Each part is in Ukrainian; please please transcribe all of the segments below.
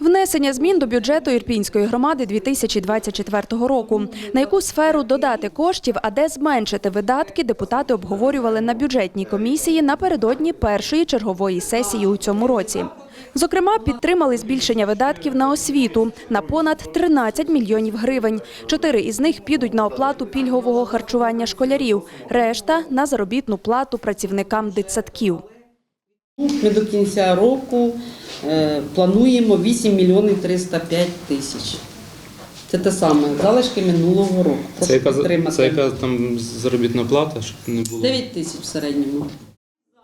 Внесення змін до бюджету Ірпінської громади 2024 року. На яку сферу додати коштів, а де зменшити видатки, депутати обговорювали на бюджетній комісії напередодні першої чергової сесії у цьому році. Зокрема, підтримали збільшення видатків на освіту на понад 13 мільйонів гривень. Чотири із них підуть на оплату пільгового харчування школярів, решта – на заробітну плату працівникам дитсадків. Ми до кінця року плануємо 8 мільйонів 305 тисяч. Це те саме, залишки минулого року. Це Прошу яка, підтримати. це яка там заробітна плата, щоб не було? 9 тисяч в середньому.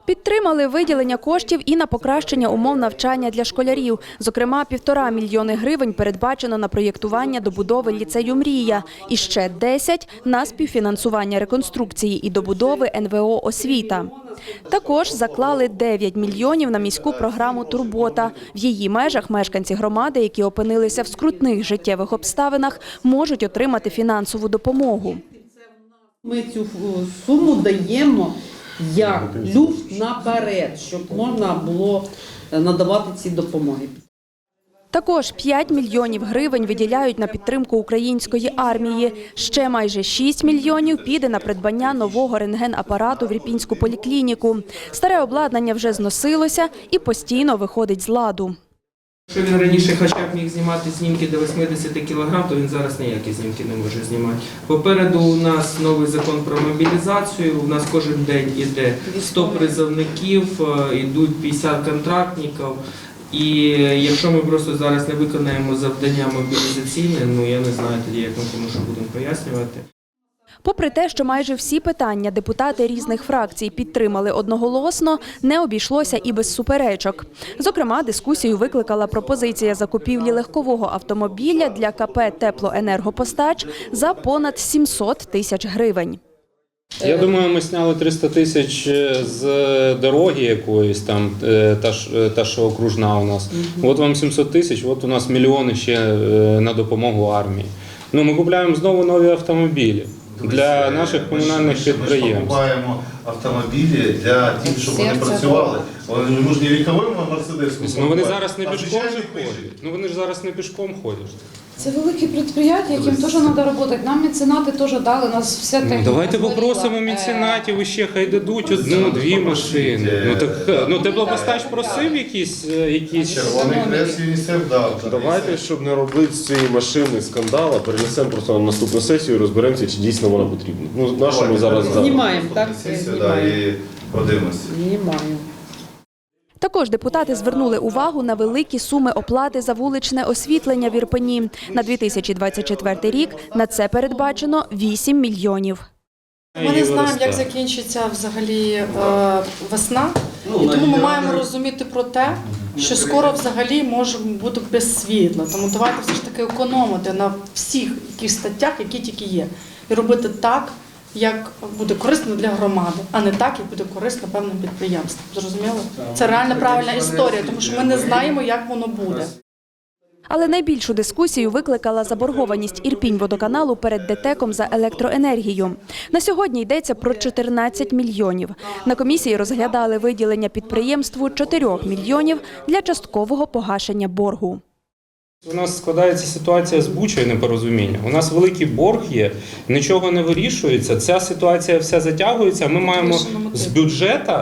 Підтримали виділення коштів і на покращення умов навчання для школярів. Зокрема, півтора мільйони гривень передбачено на проєктування добудови ліцею «Мрія» і ще 10 – на співфінансування реконструкції і добудови НВО «Освіта». Також заклали 9 мільйонів на міську програму «Турбота». В її межах мешканці громади, які опинилися в скрутних життєвих обставинах, можуть отримати фінансову допомогу. Ми цю е, суму даємо як люфт наперед, щоб можна було е, надавати ці допомоги. Також 5 мільйонів гривень виділяють на підтримку української армії. Ще майже 6 мільйонів піде на придбання нового рентген-апарату в Ріпінську поліклініку. Старе обладнання вже зносилося і постійно виходить з ладу. Якщо він раніше хоча б міг знімати знімки до 80 кг, то він зараз ніякі знімки не може знімати. Попереду у нас новий закон про мобілізацію. У нас кожен день іде 100 призовників, е, йдуть 50 контрактників. І якщо ми просто зараз не виконаємо завдання мобілізаційне, ну я не знаю тоді, як ми кому що будемо пояснювати. Попри те, що майже всі питання депутати різних фракцій підтримали одноголосно, не обійшлося і без суперечок. Зокрема, дискусію викликала пропозиція закупівлі легкового автомобіля для КП «Теплоенергопостач» за понад 700 тисяч гривень. Я думаю, ми зняли 300 тисяч е, з дороги якоїсь там, е, та, ж- е, та що окружна у нас. От вам 700 тисяч, от у нас мільйони ще е, на допомогу армії. Ну, ми купуємо знову нові автомобілі для наших комунальних Ми підприємств. покупаємо автомобілі для тих, щоб вони працювали. Вони ми ж не віковими мерседеску. Ну вони зараз не пішком ходять. Ну вони ж зараз не пішком ходять. Це великі підприємства, яким теж треба працювати. Нам меценати теж дали, нас вся Ну, давайте попросимо меценатів ще хай дадуть одну, дві машини. Ну так ну теплопостач просив якісь е, якісь. Червоний хрест ЮНІСЕФ дав. Давайте, щоб не робити з цієї машини скандала, перенесемо просто на наступну сесію і розберемося, чи дійсно вона потрібна. Ну, на що ми зараз? Знімаємо, так? Знімаємо. і подивимося. Знімаємо. Також депутати звернули увагу на великі суми оплати за вуличне освітлення в Ірпені. На 2024 рік на це передбачено 8 мільйонів. Ми не знаємо, як закінчиться взагалі е, весна, і тому ми маємо розуміти про те, що скоро взагалі може бути без світла. Тому давайте все ж таки економити на всіх яких статтях, які тільки є, і робити так, як буде корисно для громади, а не так, як буде корисно певним підприємствам. Зрозуміло? Це реально правильна історія, тому що ми не знаємо, як воно буде. Але найбільшу дискусію викликала заборгованість Ірпінь-водоканалу перед ДТЕКом за електроенергію. На сьогодні йдеться про 14 мільйонів. На комісії розглядали виділення підприємству 4 мільйонів для часткового погашення боргу. У нас складається ситуація з бучою непорозуміння. У нас великий борг є, нічого не вирішується. Ця ситуація вся затягується. Ми маємо з бюджету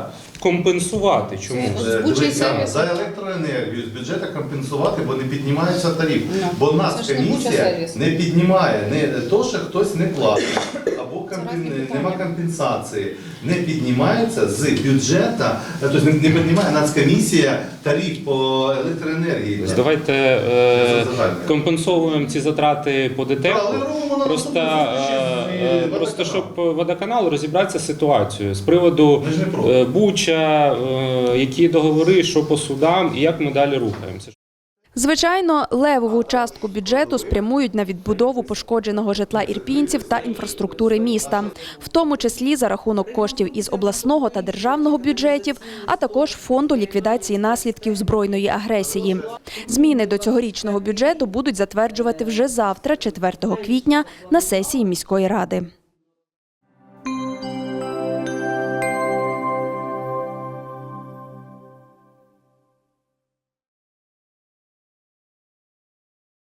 компенсувати чомусь. Е, Дивіться, за електроенергію з бюджету компенсувати, бо не піднімається тариф. Бо в Це нас ж не комісія Буча сервіс. не піднімає не то, що хтось не платить, нема компенсації. Не піднімається з бюджету, тобто не піднімає Нацкомісія тариф по електроенергії. Давайте е, компенсовуємо ці затрати по ДТЕКу. Робимо на Просто, е, е, просто щоб водоканал розібратися з ситуацією з приводу е, Буча, е, які договори, що по судам і як ми далі рухаємося. Звичайно, левову частку бюджету спрямують на відбудову пошкодженого житла ірпінців та інфраструктури міста, в тому числі за рахунок коштів із обласного та державного бюджетів, а також фонду ліквідації наслідків збройної агресії. Зміни до цьогорічного бюджету будуть затверджувати вже завтра, 4 квітня, на сесії міської ради.